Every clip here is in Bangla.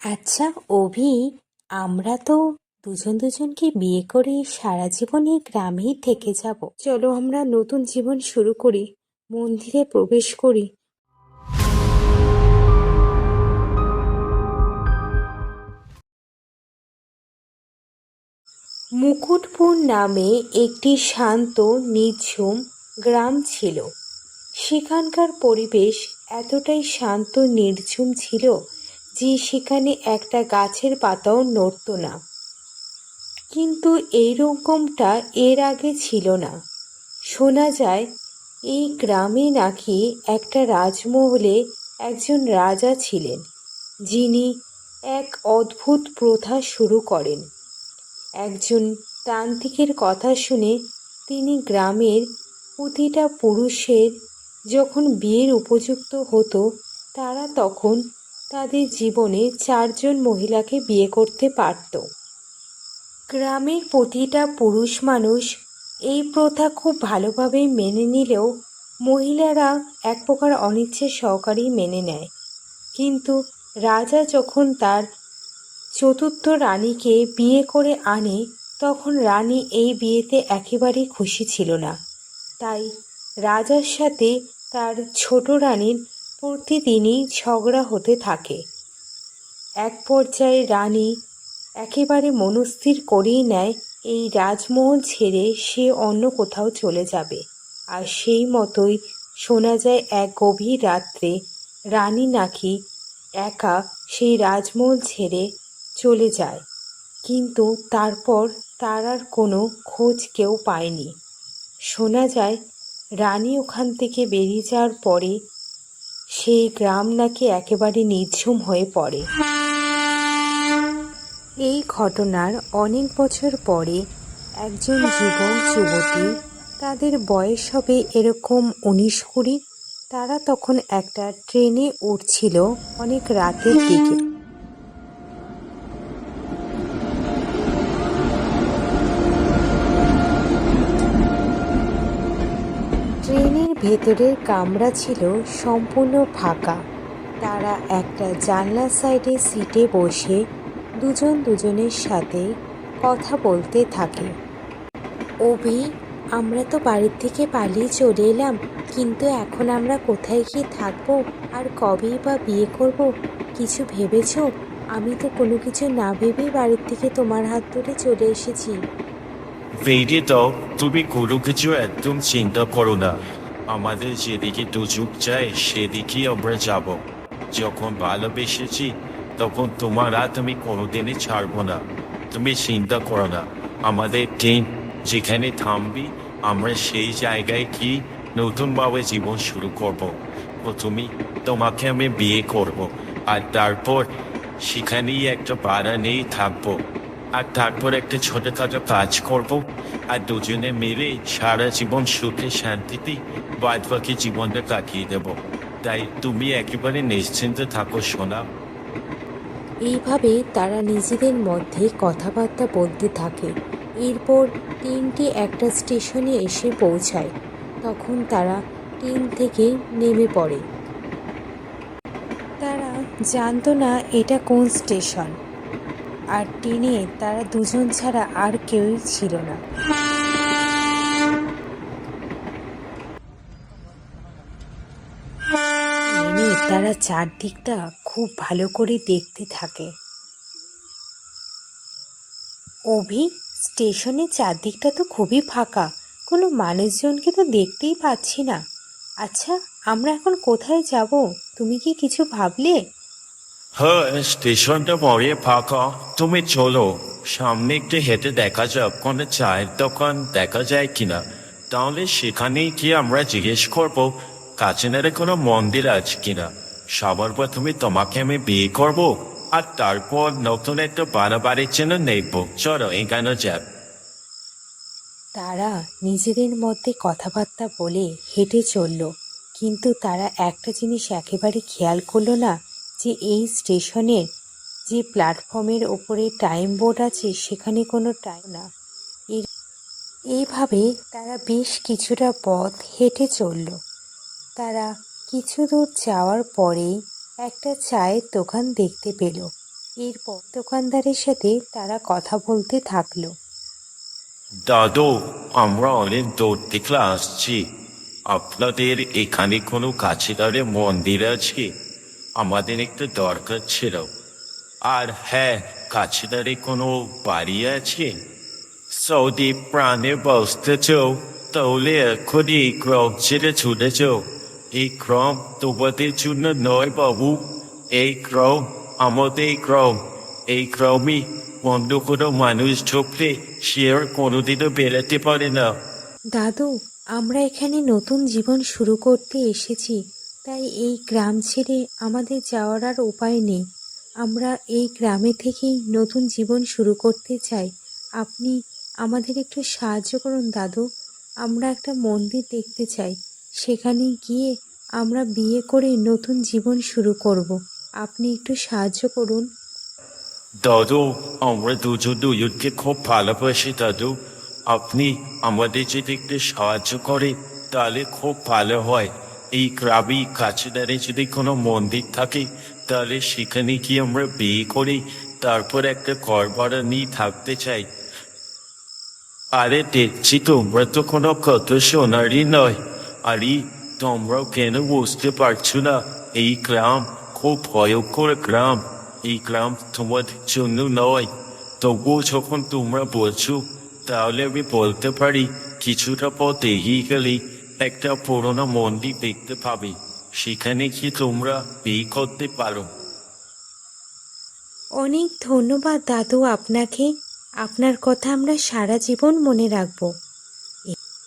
আচ্ছা অভি, আমরা তো দুজন দুজনকে বিয়ে করে সারা জীবন এই গ্রামেই থেকে যাব। চলো আমরা নতুন জীবন শুরু করি, মন্দিরে প্রবেশ করি। মুকুটপুর নামে একটি শান্ত, নিঝুম গ্রাম ছিল। সেখানকার পরিবেশ এতটাই শান্ত, নির্ঝুম ছিল যে সেখানে একটা গাছের পাতাও নড়ত না। কিন্তু এই রকমটা এর আগে ছিল না। শোনা যায়, এই গ্রামে নাকি একটা রাজমহলে একজন রাজা ছিলেন, যিনি এক অদ্ভুত প্রথা শুরু করেন। একজন তান্ত্রিকের কথা শুনে তিনি গ্রামের প্রতিটা পুরুষের যখন বিয়ের উপযুক্ত হতো, তারা তখন তাদের জীবনে চারজন মহিলাকে বিয়ে করতে পারত। গ্রামের প্রতিটা পুরুষ মানুষ এই প্রথা খুব ভালোভাবেই মেনে নিলেও মহিলারা এক প্রকার অনিচ্ছে সহকারেই মেনে নেয়। কিন্তু রাজা যখন তার চতুর্থ রানীকে বিয়ে করে আনে, তখন রানী এই বিয়েতে একেবারেই খুশি ছিল না। তাই রাজার সাথে তার ছোট রানীর প্রতিদিনই ঝগড়া হতে থাকে। এক পর্যায়ে রানী একেবারে মনস্থির করেই নেয়, এই রাজমহল ছেড়ে সে অন্য কোথাও চলে যাবে। আর সেই মতোই শোনা যায় এক গভীর রাত্রে রানী নাকি একা সেই রাজমহল ছেড়ে চলে যায়। কিন্তু তারপর তার আর কোনো খোঁজ কেউ পায়নি। শোনা যায় রানী ওখান থেকে বেরিয়ে যাওয়ার পরে সেই গ্রাম নাকি একেবারে নিঝুম হয়ে পড়ে। এই ঘটনার অনেক বছর পরে একজন যুবক, যুবতী, তাদের বয়স হবে এরকম উনিশ কুড়ি, তারা তখন একটা ট্রেনে উঠছিল অনেক রাতের দিকে। ভেতরের কামরা ছিল সম্পূর্ণ ফাঁকা। তারা একটা জানলার সাইডে সিটে বসে দুজন দুজনের সাথে কথা বলতে থাকে। অভি আমরা তো বাড়ির থেকে পালিয়ে চলে এলাম, কিন্তু এখন আমরা কোথায় গিয়ে থাকব? আর কবেই বা বিয়ে করব? কিছু ভেবেছ? আমি তো কোনো কিছু না ভেবেই বাড়ির থেকে তোমার হাত ধরে চলে এসেছি। তুমি কোনো কিছু একদম চিন্তা করো না। আমাদের যেদিকে দুযুগ যায়, সেদিকেই আমরা যাব। যখন ভালোবেসেছি, তখন তোমার হাত আমি কোনোদিনই ছাড়বো না। তুমি চিন্তা করো না, আমাদের ট্রেন যেখানে থামবি, আমরা সেই জায়গায় কি নতুনভাবে জীবন শুরু করব। প্রথমে তোমাকে আমি বিয়ে করব, আর তারপর সেখানেই একটা পাড়া নেই থাকব। আর তারপর একটা ছোটখাটো কাজ করব। আর দুজনে মিলে সারা জীবন সুখে, শান্তিতে বাদ বাকি জীবনটা কাটিয়ে দেব। তাই তুমি একেবারে নিশ্চিন্তে থাকো, সোনা। এইভাবে তারা নিজেদের মধ্যে কথাবার্তা বলতে থাকে। এরপর ট্রেনটি একটা স্টেশনে এসে পৌঁছায়। তখন তারা ট্রেন থেকে নেমে পড়ে। তারা জানতো না এটা কোন স্টেশন। আর ট্রেনে তারা দুজন ছাড়া আর কেউই ছিল না। তারা চারদিকটা খুব ভালো করে দেখতে থাকে। অভি, স্টেশনের চারদিকটা তো খুবই ফাঁকা, কোনো মানুষজনকে তো দেখতেই পাচ্ছি না। আচ্ছা আমরা এখন কোথায় যাব? তুমি কি কিছু ভাবলে? হ্যাঁ স্টেশনটা পরে ফাঁকা। তুমি চলো, সামনে একটু হেঁটে দেখা যাক, কোনো চায়ের দোকান দেখা যায় কিনা। তাহলে সেখানেই গিয়ে আমরা জিজ্ঞেস করব কাছেনারে কোনো মন্দির আছে কিনা? সবার প্রথমে তোমাকে আমি বিয়ে করব, আর তারপর নতুন একটা বাড়া বাড়ির জন্য নেব। চলো, এখানে যাক তারা নিজেদের মধ্যে কথাবার্তা বলে হেঁটে চলল, কিন্তু তারা একটা জিনিস একেবারে খেয়াল করল না যে এই স্টেশনের যে প্ল্যাটফর্মের ওপরে টাইম বোর্ড আছে, সেখানে কোনো টাইম না। এই- এইভাবে তারা বেশ কিছুটা পথ হেঁটে চলল। তারা কিছু দূর যাওয়ার পরেই একটা চায়ের দোকান দেখতে পেল। এরপর দোকানদারের সাথে তারা কথা বলতে থাকল। দাদু, আমরা অনেক দূর থেকে আসছি। আপনাদের এখানে কোনো কাছেদারে মন্দির আছে? আমাদের একটু দরকার ছিল। আর হ্যাঁ কাছেদারে কোনো বাড়ি আছে? সৌদি প্রাণে বসতেছ, তাহলে এখনই এই ক্রম ছেড়ে ছুটেছ এই ক্রম তোমাদের জন্য নয় বাবু। এই ক্রম আমাদের এই ক্রম। এই ক্রমই অন্য কোনো মানুষ ঢুকলে সে আর কোনোদিনও বেরোতে পারে না। দাদু, আমরা এখানে নতুন জীবন শুরু করতে এসেছি। তাই এই গ্রাম ছেড়ে আমাদের যাওয়ার আর উপায় নেই। আমরা এই গ্রামে থেকেই নতুন জীবন শুরু করতে চাই। আপনি আমাদের একটু সাহায্য করুন, দাদু। আমরা একটা মন্দির দেখতে চাই। সেখানে গিয়ে আমরা বিয়ে করে নতুন জীবন শুরু করব। আপনি একটু সাহায্য করুন। দাদু, আমরা দুজন দুজনকে খুব ভালোবাসি, দাদু। আপনি আমাদের যদি একটু সাহায্য করে তাহলে খুব ভালো হয়। এই গ্রামে কাছে দাঁড়িয়ে যদি কোনো মন্দির থাকে তাহলে সেখানে গিয়ে আমরা বিয়ে করি তারপর একটা ঘর ভাড়া নিয়ে থাকতে চাই আরে দেখছি তোমরা তো কোনো কত সোনারই নয় আরে তোমরাও কেন বুঝতে পারছ না এই গ্রাম খুব ভয়ঙ্কর গ্রাম এই গ্রাম তোমাদের জন্য নয় তবুও যখন তোমরা বলছো তাহলে আমি বলতে পারি কিছুটা পথ এগিয়ে গেলেই একটা পুরোনো মন্দির দেখতে পাবে। সেখানে কি তোমরা বিয়ে করতে পারো? অনেক ধন্যবাদ দাদু আপনাকে। আপনার কথা আমরা সারা জীবন মনে রাখব।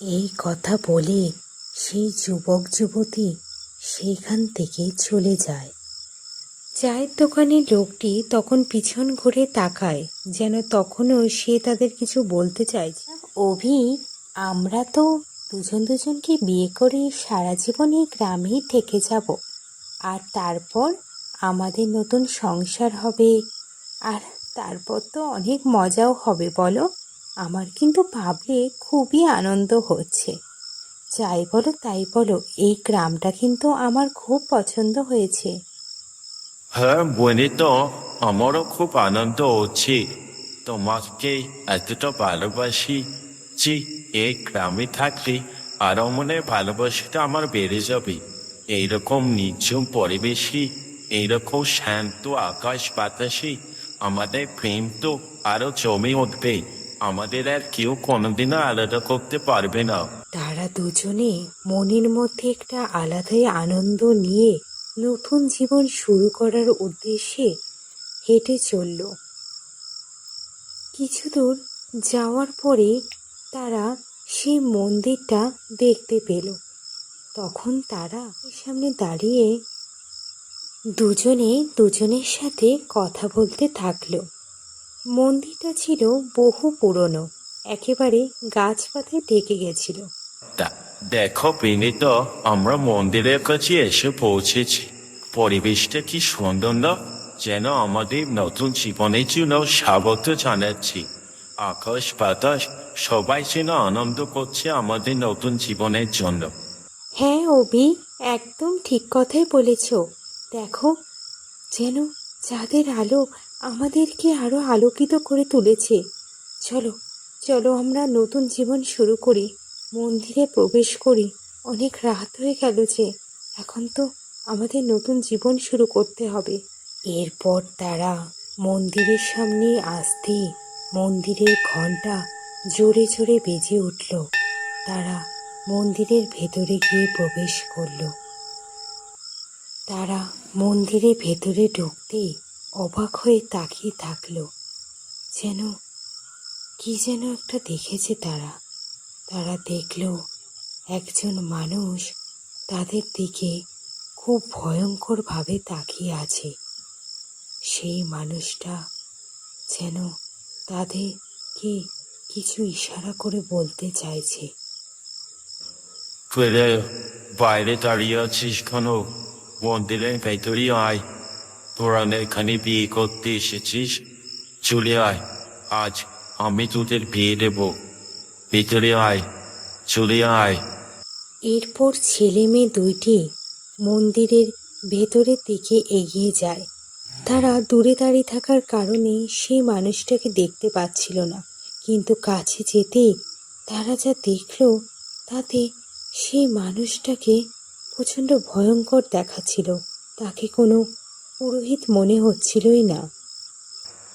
এই কথা বলে সেই যুবক যুবতী সেইখান থেকে চলে যায়। চায়ের দোকানের লোকটি তখন পিছন ঘুরে তাকায় যেন তখনও সে তাদের কিছু বলতে চাইছে। অভি আমরা তো দুজন দুজনকে বিয়ে করে সারা জীবন এই গ্রামেই থেকে যাব? আর তারপর আমাদের নতুন সংসার হবে। আর তারপর তো অনেক মজাও হবে, বলো? আমার কিন্তু ভাবলে খুবই আনন্দ হচ্ছে। যাই বলো, তাই বলো, এই গ্রামটা কিন্তু আমার খুব পছন্দ হয়েছে। হ্যাঁ বনে তো আমারও খুব আনন্দ হচ্ছে। তোমাকে এতটা ভালোবাসি যে এই গ্রামে থাকলে আরও মনে ভালোবাসাটা আমার বেড়ে যাবে। এইরকম নির্জন পরিবেশে, এইরকম শান্ত আকাশ বাতাসে আমাদের প্রেম তো আরও জমে উঠবে। আমাদের আর কেউ কোনোদিনও আলাদা করতে পারবে না। তারা দুজনে মনের মধ্যে একটা আলাদাই আনন্দ নিয়ে নতুন জীবন শুরু করার উদ্দেশ্যে হেঁটে চলল। কিছু দূর যাওয়ার পরে তারা সেই মন্দিরটা দেখতে পেল। তখন তারা সামনে দাঁড়িয়ে দুজনে দুজনের সাথে কথা বলতে থাকল। মন্দিরটা ছিল বহু পুরনো, একেবারে গাছপাতে ঢেকে গেছিল। দেখো বিনীত, আমরা মন্দিরের কাছে এসে পৌঁছেছি। পরিবেশটা কি সুন্দর যেন আমাদের নতুন জীবনের জন্য স্বাগত জানাচ্ছি। আকাশ বাতাস, সবাই যেন আনন্দ করছে আমাদের নতুন জীবনের জন্য। হ্যাঁ অভি, একদম ঠিক কথাই বলেছ। দেখো, যেন চাঁদের আলো আমাদেরকে আরও আলোকিত করে তুলেছে। চলো চলো আমরা নতুন জীবন শুরু করি। মন্দিরে প্রবেশ করি। অনেক রাত হয়ে গেল যে, এখন তো আমাদের নতুন জীবন শুরু করতে হবে। এরপর তারা মন্দিরের সামনে আসতে মন্দিরের ঘণ্টা জোরে জোরে বেজে উঠল। তারা মন্দিরের ভেতরে গিয়ে প্রবেশ করল। তারা মন্দিরের ভেতরে ঢুকতেই অবাক হয়ে তাকিয়ে থাকল। যেন, কি যেন একটা দেখেছে তারা। তারা দেখল, একজন মানুষ তাদের দিকে খুব ভয়ঙ্করভাবে তাকিয়ে আছে। সেই মানুষটা যেন তাদেরকে কিছু ইশারা করে বলতে চাইছে। ফেলে বাইরে দাঁড়িয়ে আছিস কেন? মন্দিরের ভেতরে আয়। তোরা এখানে বিয়ে করতে এসেছিস? চলে আয়। আজ আমি তোদের বিয়ে দেব। ভেতরে আয়। চলে আয়। এরপর ছেলে মেয়ে দুইটি মন্দিরের ভেতরের দিকে এগিয়ে যায়। তারা দূরে দাঁড়িয়ে থাকার কারণে সেই মানুষটাকে দেখতে পাচ্ছিল না। কিন্তু কাছে যেতে তারা যা দেখল, তাতে সেই মানুষটাকে প্রচণ্ড ভয়ঙ্কর দেখাচ্ছিল। তাকে কোনো পুরোহিত মনে হচ্ছিলই না।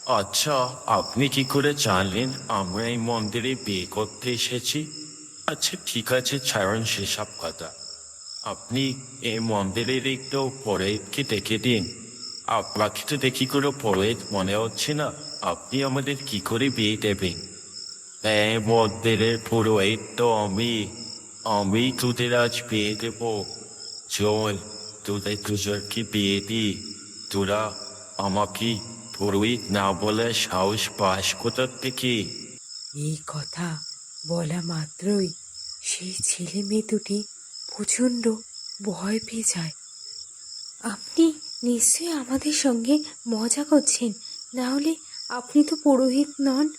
আচ্ছা আপনি কি করে জানলেন আমরা এই মন্দিরে বিয়ে করতে এসেছি? আচ্ছা ঠিক আছে, ছাড়ুন সেসব কথা। আপনি এই মন্দিরের একটু পরেতকে দেখে দিন। আপনাকে তো দেখি কোনো পরেত মনে হচ্ছে না। আপনি আমাদের কি করে বিয়ে দেবেন? এই মন্দিরের পুরোহিত তো আমি। আমি তোদের আজ বিয়ে দেব। চল, তোদের দুজনকে বিয়ে দিই। তোরা আমাকে পুরোহিত না বলে সাহস পাস কোথার থেকে? এই কথা বলা মাত্রই সেই ছেলে মেয়ে দুটি প্রচণ্ড ভয় পেয়ে যায়। আপনি নিশ্চয়ই আমাদের সঙ্গে মজা করছেন। না হলে আপনি তো পুরোহিত নন।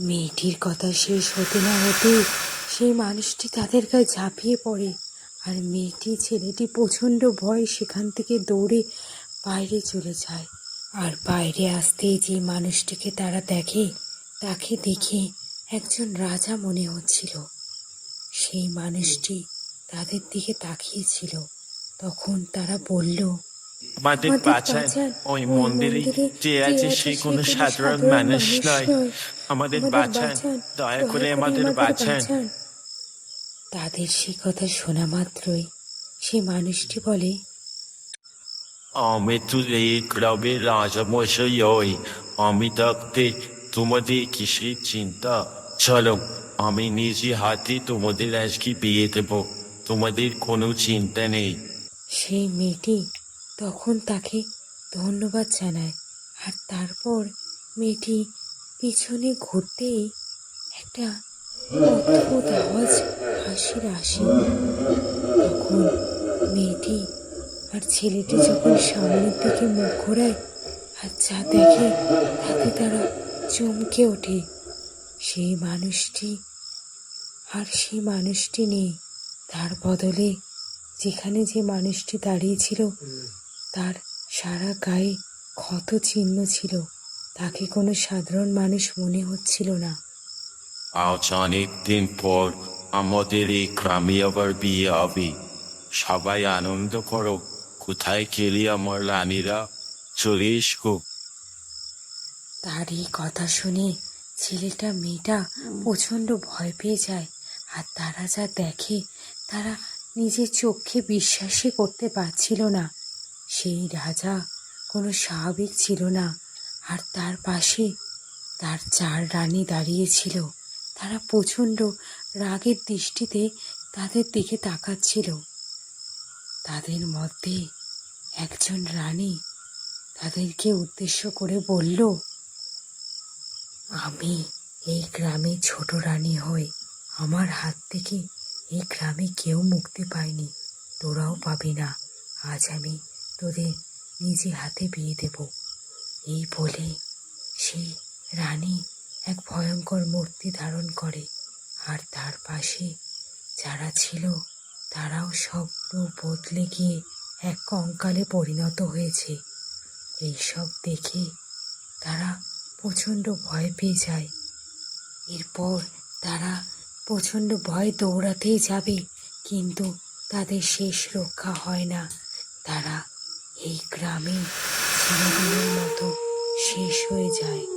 মেয়েটির কথা শেষ হতে না হতে সেই মানুষটি তাদের গায়ে ঝাঁপিয়ে পড়ে আর মেয়েটি ছেলেটি প্রচণ্ড ভয় সেখান থেকে দৌড়ে বাইরে চলে যায়। আর বাইরে আসতেই যে মানুষটিকে তারা দেখে, তাকে দেখে একজন রাজা মনে হচ্ছিল। সেই মানুষটি তাদের দিকে তাকিয়েছিল। তখন তারা বলল আমাদের বাঁচান। ওই ওই মন্দিরে যে আছে সে কোনো সাধারণ মানুষ নয়। আমাদের বাঁচান। দয়া করে আমাদের বাঁচান তাদের সে কথা শোনা মাত্রই সে মানুষটি বলে আমি তো এই গ্রামের রাজামশাই হই আমি থাকতে তোমাদের কিসের চিন্তা চলো আমি নিজে হাতে তোমাদের আজকে বিয়ে দেব তোমাদের কোনো চিন্তা নেই সেই মেয়েটি তখন তাকে ধন্যবাদ জানায়। আর তারপর মেয়েটি পিছনে ঘুরতেই একটা অদ্ভুত আওয়াজ হাসির আসে তখন মেয়েটি আর ছেলেটি যখন সামনের দিকে মুখ ঘোরায় আর যা দেখে তাতে তারা চমকে ওঠে। সেই মানুষটি আর সেই মানুষটি নেই। তার বদলে যেখানে যে মানুষটি দাঁড়িয়েছিল তার সারা গায়ে ক্ষত চিহ্ন ছিল। তাকে কোনো সাধারণ মানুষ মনে হচ্ছিল না। আজ অনেক দিন পর আমাদের এই গ্রামে আবার বিয়ে হবে। সবাই আনন্দ করো। কোথায় গেলি আমার রানীরা? চলে এসো। তার এই কথা শুনে ছেলেটা মেয়েটা প্রচণ্ড ভয় পেয়ে যায়। আর তারা যা দেখে তারা নিজের চোখে বিশ্বাসই করতে পারছিল না। সেই রাজা কোনো স্বাভাবিক ছিল না। আর তার পাশে তার চার রানী দাঁড়িয়েছিল। তারা প্রচণ্ড রাগের দৃষ্টিতে তাদের দিকে তাকাচ্ছিল। তাদের মধ্যে একজন রানী তাদেরকে উদ্দেশ্য করে বলল, আমি এই গ্রামে ছোট রানী হই। আমার হাত থেকে এই গ্রামে কেউ মুক্তি পায়নি। তোরাও পাবি না। আজ আমি তোদের নিজে হাতে বিয়ে দেব। এই বলে সেই রানী এক ভয়ঙ্কর মূর্তি ধারণ করে। আর তার পাশে যারা ছিল, তারাও সব রূপ বদলে গিয়ে এক কঙ্কালে পরিণত হয়েছে। এইসব দেখে তারা প্রচণ্ড ভয় পেয়ে যায়। এরপর তারা প্রচণ্ড ভয় দৌড়াতেই যাবে, কিন্তু তাদের শেষ রক্ষা হয় না। তারা এই গ্রামে মতো শেষ হয়ে যায়।